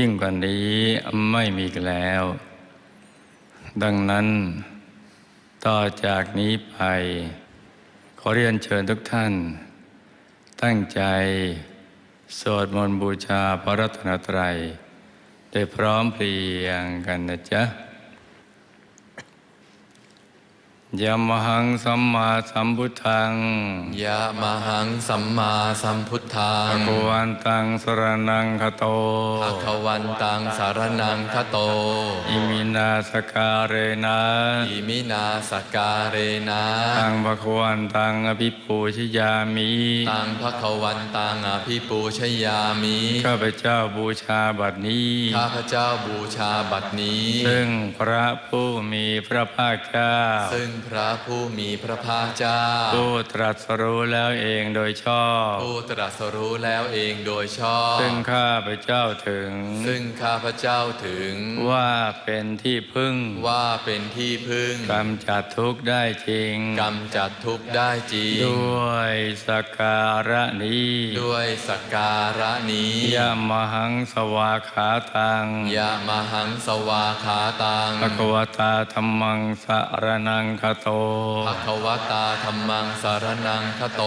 ยิ่งกว่านี้ไม่มีแล้ว ดังนั้น ต่อจากนี้ไป ขอเรียนเชิญทุกท่าน ตั้งใจสวดมนต์บูชาพระรัตนตรัยโดยพร้อมเพรียงกันนะจ๊ะ ยมหังสัมมาสัมพุทธัง ยะมหังสัมมาสัมพุทธัภะงคะวันตังสรนังคโตภะคะวันตังสารนังคโต อิมินาสการเรนะอิมินาสการเรนะตังภะคะวันตังอภิปูชยามิตังภะคะวันตังอภิปูชยามิข้าพเจ้าบูชาบัดนี้ ข้าพเจ้าบูชาบัดนี้ ซึ่งพระผู้มีพระภาคเจ้าซึ่งพระผู้มีพระภาคเจ้า ผู้ตรัสรู้แล้วเองโดยชอบ ผู้ตรัสรู้แล้วเองโดยชอบ ซึ่งข้าพเจ้าถึง ซึ่งข้าพเจ้าถึง ว่าเป็นที่พึ่ง ว่าเป็นที่พึ่งกำจัดทุกข์ได้จริงกำจัดทุกข์ได้จริง ด้วยสกการะนี้ ด้วยสกการะนี้ยามหังสวาขาตังยะมหังสวาขาตังภะคะวตาธรรมังสารนังคโตภะคะวตาธรรมังสารนังคโต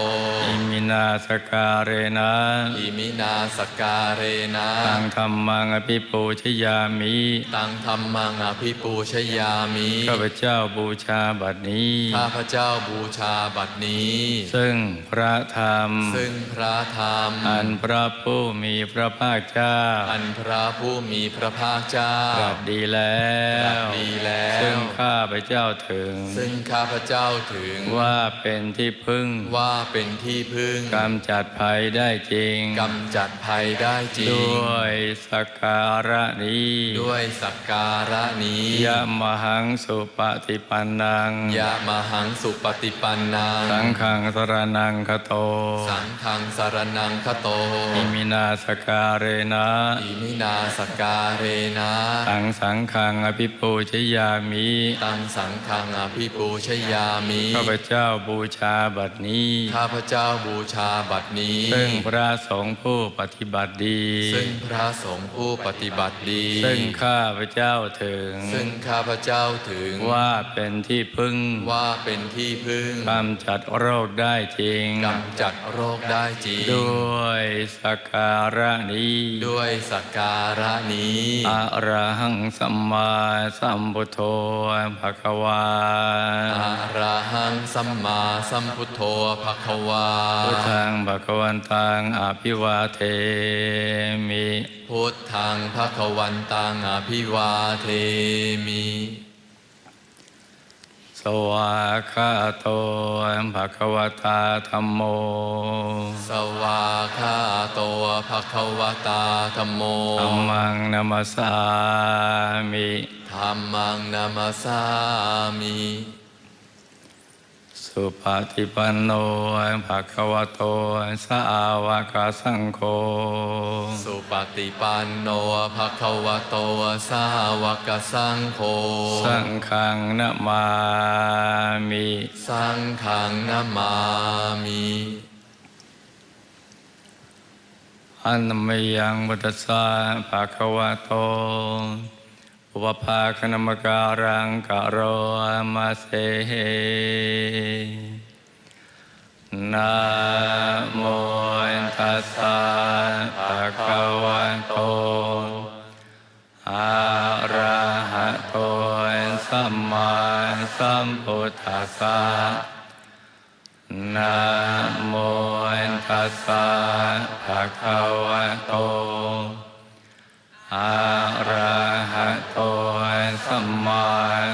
อิมินาสการเรนะอิมินาสการเรนะตังธรรมังอภิปูชยามิตังธรรมังอภิปูชยามิข้าพเจ้าบูชาบัดนี้ข้าพเจ้าบูชาบัดนี้ ซึ่งพระธรรม ซึ่งพระธรรม อันพระผู้มีพระภาคเจ้า อันพระผู้มีพระภาคเจ้าตรัสดีแล้ตรัสวดีแล้วซึ่ง ข้าพเจ้าถึง ซึ่งข้าพเจ้าถึงว่าเป็นที่พึ่งว่าเป็นที่พึ่งกำจัดภัยได้จริงกำจัดภัยได้จริง ด้วยสกการะนี้ ด้วยสักการะนี้ยะมหังสุปฏิปันนังยะมหังสุปฏิปันนังสังฆังสรนังคโต สังฆังสารนังคโตอิมินาสการเรนะอิมินาสการเรนะตังสังฆังอภิปูชยามิตังสังฆังอภิปูชยามิข้าพเจ้าบูชาบัดนี้ ข้าพเจ้าบูชาบัดนี้ ซึ่งพระสงฆ์ผู้ปฏิบัติดี ซึ่งพระสงฆ์ผู้ปฏิบัติดี ซึ่งข้าพเจ้าถึง ซึ่งข้าพเจ้าถึงว่าเป็นที่พึ่งว่าเป็นที่พึ่งกำจัดโรคได้จริงกำจัดโรคได้จริง ด้วยสกการะนี้ ด้วยสักการะนี้อะระหังสัมมาสัมพุทโธภะคะวาอะระหังสัมมาสัมพุทโธภะคะวาพุทธังภะคะวันตังอภิวาเทมิพุทธังภะคะวันตังอภิวาเทมิสวาคาโตภะคะวตาธัมโม สวาคาโตภะคะวตาธัมโมธัมมังนัมสสามิ ธัมมังนามาสามิสุปฏิปันโนภะคะวโตสาวกสังโฆสุปฏิปันโนภะคะวะโตสาวกสังโฆสังฆังนะมามิสังฆังนามามิอันมยังบุตสาภะคะวะโต อุปภาคณมการังกะโรมาเสนะโมตัสสะภะคะวะโตอะระหะโตสัมมาสัมพุทธัสสะนะโมตัสสะภะคะวะโตอะระ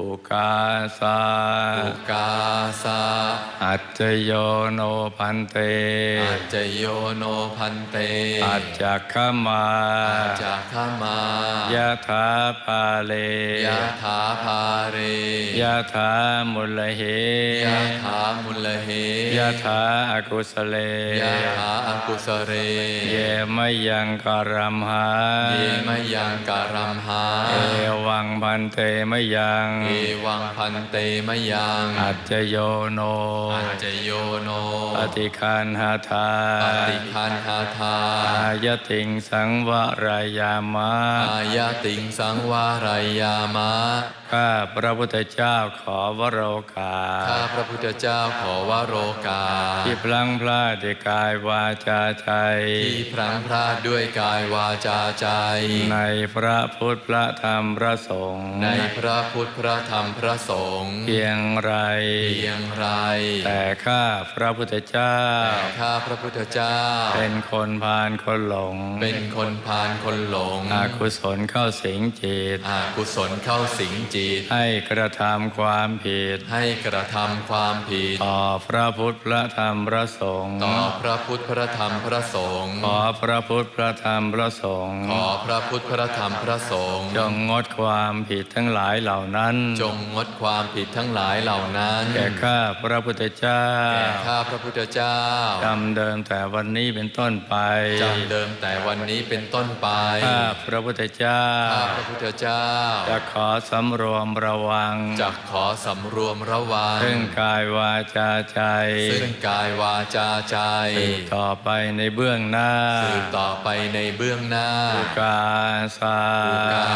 อุกาสาอุกาสะอัจจโยโนพันเตอาจจะโยโนพันเตอัจจขมาอาจจะขมายะถาปาเล ยะถาภาเรยะถามุลเหยะถามุลเหยะถาอากุสเล ยะถาอังกุสเร เยมยังการัมหา เยมยังการัมหา เอวังพันเตมยัง เอวังพันเตมยังอัจจโยโนอัจจโยโนปฏิคันหาทาปฏิคันหาทาอายติงสังวรายามะอายาติงสังวารายามะข้าพระพุทธเจ้าขอวโรกาข้าพระพุทธเจ้าขอวโรกา ที่พลังพลาดด้วยกายวาจาใจที่พลังพลาดด้วยกายวาจาใจ ในพระพุทธพระธรรมพระสงฆ์ในพระพุทธพระธรรมพระสงฆ์เพียงไร เพียงไร แต่ข้าพระพุทธเจ้า แต่ข้าพระพุทธเจ้า เป็นคนพาลคนหลง เป็นคนพาลคนหลงอากุศลเข้าสิงจิตอากุศลเข้าสิงจิต ให้กระทำความผิด ให้กระทำความผิด ต่อพระพุทธพระธรรมพระสงฆ์ต่อพระพุทธพระธรรมพระสงฆ์ขอพระพุทธพระธรรมพระสงฆ์ขอพระพุทธพระธรรมพระสงฆ์จงงดความผิดทั้งหลายเหล่านั้นจงงดความผิดทั้งหลายเหล่านั้น แก่ข้าพระพุทธเจ้า แก่ข้าพระพุทธเจ้าจำเดิมแต่วันนี้เป็นต้นไปจำเดิมแต่วันนี้เป็นต้นไป ข้าพระพุทธเจ้า ข้าพระพุทธเจ้า จะขอสำรวมระวัง จะขอสำรวมระวัง ซึ่งกายวาจาใจ ซึ่งกายวาจาใจ สืบต่อไปในเบื้องหน้า สืบต่อไปในเบื้องหน้าอุกาสาอุกา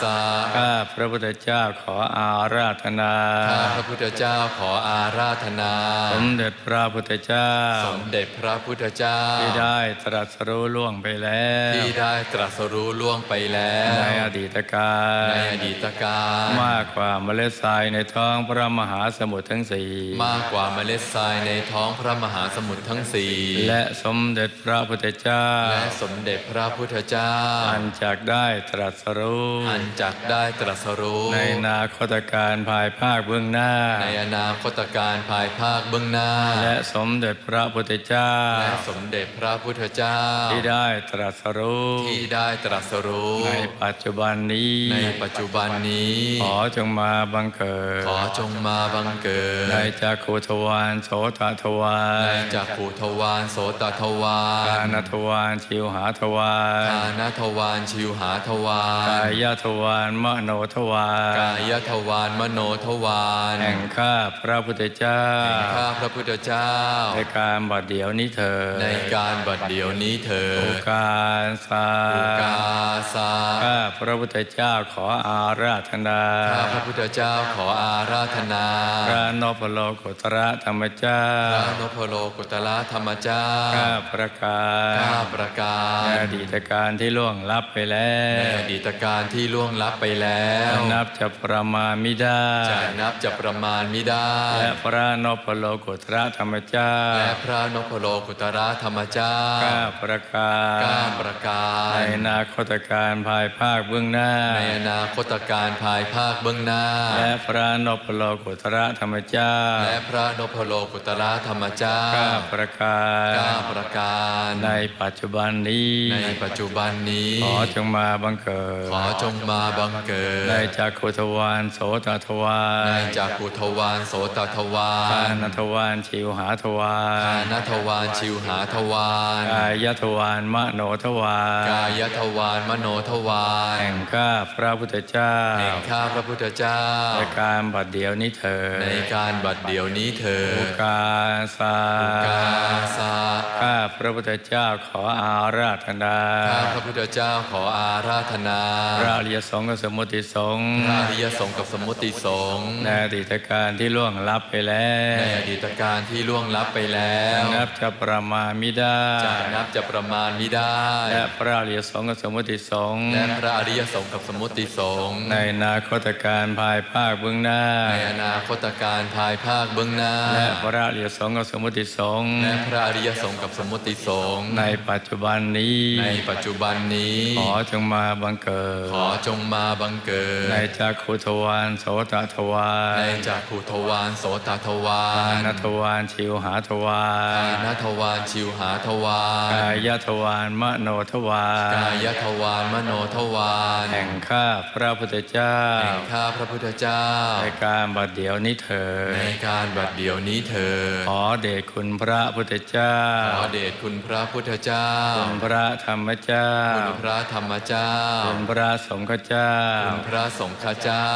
สา ข้าพระพุทธเจ้าขออาราธนาข้าพระพุทธเจ้าขออาราธนา สมเด็จพระพุทธเจ้า สมเด็จพระพุทธเจ้า ที่ได้ตรัสรู้ล่วงไปแล้ว ที่ได้ตรัสรู้ล่วงไปแล้ว ในอดีตกาลในอดีตการมากกว่าเมล็ดทรายในท้องพระมหาสมุทรทั้งสี่มากกว่าเมล็ดทรายในท้องพระมหาสมุทรทั้งสี่และสมเด็จพระพุทธเจ้า และสมเด็จพระพุทธเจ้า อันจักได้ตรัสรู้ อันจักได้ตรัสรู้ ในอนาคตการภายภาคเบื้องหน้า ในอนาคตการภายภาคเบื้องหน้า และสมเด็จพระพุทธเจ้า และสมเด็จพระพุทธเจ้า ที่ได้ตรัสรู้ที่ได้ตรัสรู้ในปัจจุบันนี้ ในปัจจุบันนี้ ขอจงมาบังเกิด ขอจงมาบังเกิด ในจักขุทวารโสตทวาในรจักขุทวารโสตทวารกานทวารชิวหาทวารกานทวารชิวหาทวารกายทวารมโนทวารกายทวารมโนทวารแห่งข้าพระพุทธเจ้าแห่งข้าพระพุทธเจ้า ในการบัดเดี๋ยวนี้เธอ ในการบัดเดี๋ยวนี้เถิดกาสาอุกาสาข้าพระพุทธเจ้าขออาราธนาข้าพระพุทธเจ้าขออาราธนาพระนพโลกุตระธรรมเจ้าพระนพโลกุตละธรรมเจ้าข้าประกาศข้าประกาในศอดีตการที่ล่วงลับไปแล้ในวอดีตการที่ล่วงลับไปแล้วนับจะประมาณไม่ได้จะนับจะประมาณไม่ได้ และพระนพโลกุตระธรรมเจ้า และพระนพโลกุตระธรรมเจ้าข้าประกาศก้าประกาศในอนาคตการภายภาคเบื้องหน้า ในอนาคตการภายภาคเบื้องหน้า และพระนพโลกุตระธรรมเจ้า และพระนพโลกุตระธรรมเจ้าข้าประกาศก้าประกาศในปัจจุบันนี้ ในปัจจุบันนี้ ขอจงมาบังเกิด ขอจงมาบังเกิดในจักขุทวารโสตทวารในจากขุทวารโสตทวาทารนทวารชิวหาทวาทารนทวารชิวหาทวารกายทวารมโนทวารกายทวารมโนทวารแห่งข้าพระพุทธเจ้าแห่งข้าพระพุทธเจ้าในการบัดเดียวนี้เถิดในการบัดเดี๋ยวนี้เถิอุดกาสากาสาข้าพระพุทธเจ้าขออาราธนาข้าพระพุทธเจ้าขออาราธนาพระอริยสงฆ์กับสมุติสงฆ์พระอริยสงฆ์กับสมมุติสงฆ์ในอดีตการที่ล่วงลับไปแล้ในวอดีตการที่ล่วงลับไปแล้วนับจะประมาณมิได้จะนับจะประมาณไม่ได้และพระอริยสงฆ์กับสมุติสสงฆ์และพระอริยสงฆ์กับสมมติสงฆ์ในอนาคตการภายภาคเบื้องหน้า ในอนาคตการภายภาคเบื้องหน้า และพระอริยสงฆ์กับสมุติสงฆ์และพระอริยสงฆ์กับสมมติสงฆ์ในปัจจุบันนี้ ในปัจจุบันนี้ ขอจงมาบังเกิด ขอจงมาบังเกิด ในจักขุทวารโสตทวารในจากขุทวารโสตทวาอารนัทวารชิวหาทวารกายทวารชิวหาทวารกายทวารมโนทวารกายทวารมโนทวารแห่งข้าพระพุทธเจ้าแห่งข้าพระพุทธเจ้าในการบัดเดี๋ยวนี้เถิดในการบัดเดี๋ยวนี้เธอญขอเดชคุณพระพุทธเจ้าขอเดชคุณพระพุทธเจ้าคุณพระธรรมเจ้าคุณพระธรรมเจ้าคุณพระสงฆ์เจ้าคุณพระสงฆ์เจ้า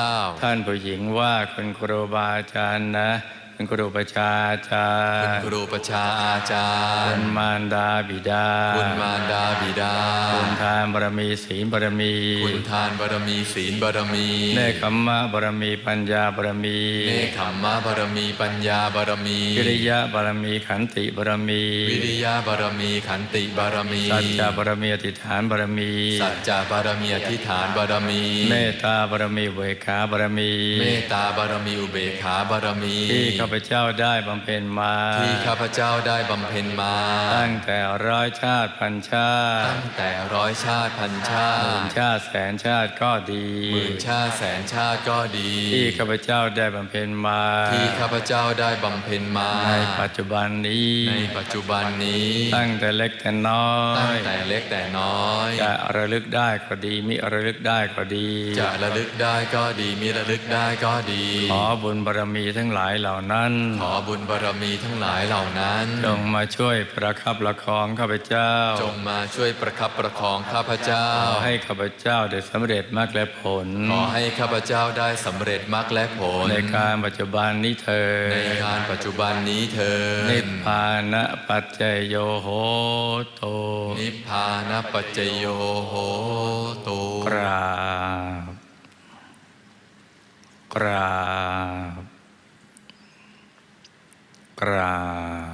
ท่านผู้หญิงว่าคุณครูบาอาจารย์นะ คุณครูประชาจาคุณรย์ครูประชาอาจารคุณย์มารดาบิดา คุณมารดาบิดา คุณทานบารมีศีลบารมี คุณทานบารมีศีลบารมี เนคขมมะบารมีปัญญาบารมี เนคขมมะบารมีปัญญาบารมี วิริยะบารมีขันติบารมี วิริยะบารมีขันติบารมี สัจจะบารมีอธิษฐานบารมี สัจจะบารมีอธิษฐานบารมี เมตตาบารมีเวขาบารมี เมตตาบารมีอุเบกขาบารมีที่ข้าพเจ้าได้บำเพ็ญมา ที่ข้าพเจ้าได้บำเพ็ญมา ตั้งแต่ร้อยชาติพันชาติ ตั้งแต่ร้อยชาติพันชาหมื่นติชาติแสนชาติก็ดีหมื่นชาติแสนชาติก็ดี ที่ข้าพเจ้าได้บำเพ็ญมา ที่ข้าพเจ้าได้บำเพ็ญมา ในปัจจุบันนี้ ในปัจจุบันนี้ ตั้งแต่เล็กแต่น้อตั้งยแต่เล็กแต่น้อย จะระลึกได้ก็ดีมิระลึกได้ก็ดี จะระลึกได้ก็ดีมิระลึกได้ก็ดี ขอบุญบารมีทั้งหลายเหล่านั้นขอบุญบารมีทั้งหลายเหล่านั้น จงมาช่วยประคับประคองข้าพเจ้า จงมาช่วยประคับประคองข้าพเจ้า ขอให้ข้าพเจ้าได้สำเร็จมรรคและผล ขอให้ข้าพเจ้าได้สำเร็จมรรคและผล ในการปัจจุบันนี้เธอ ในการปัจจุบันนี้เธอญนิพพานะปัจเจโยโหโต นิพพานปัจจโยโหตุกราบกราบก ราบ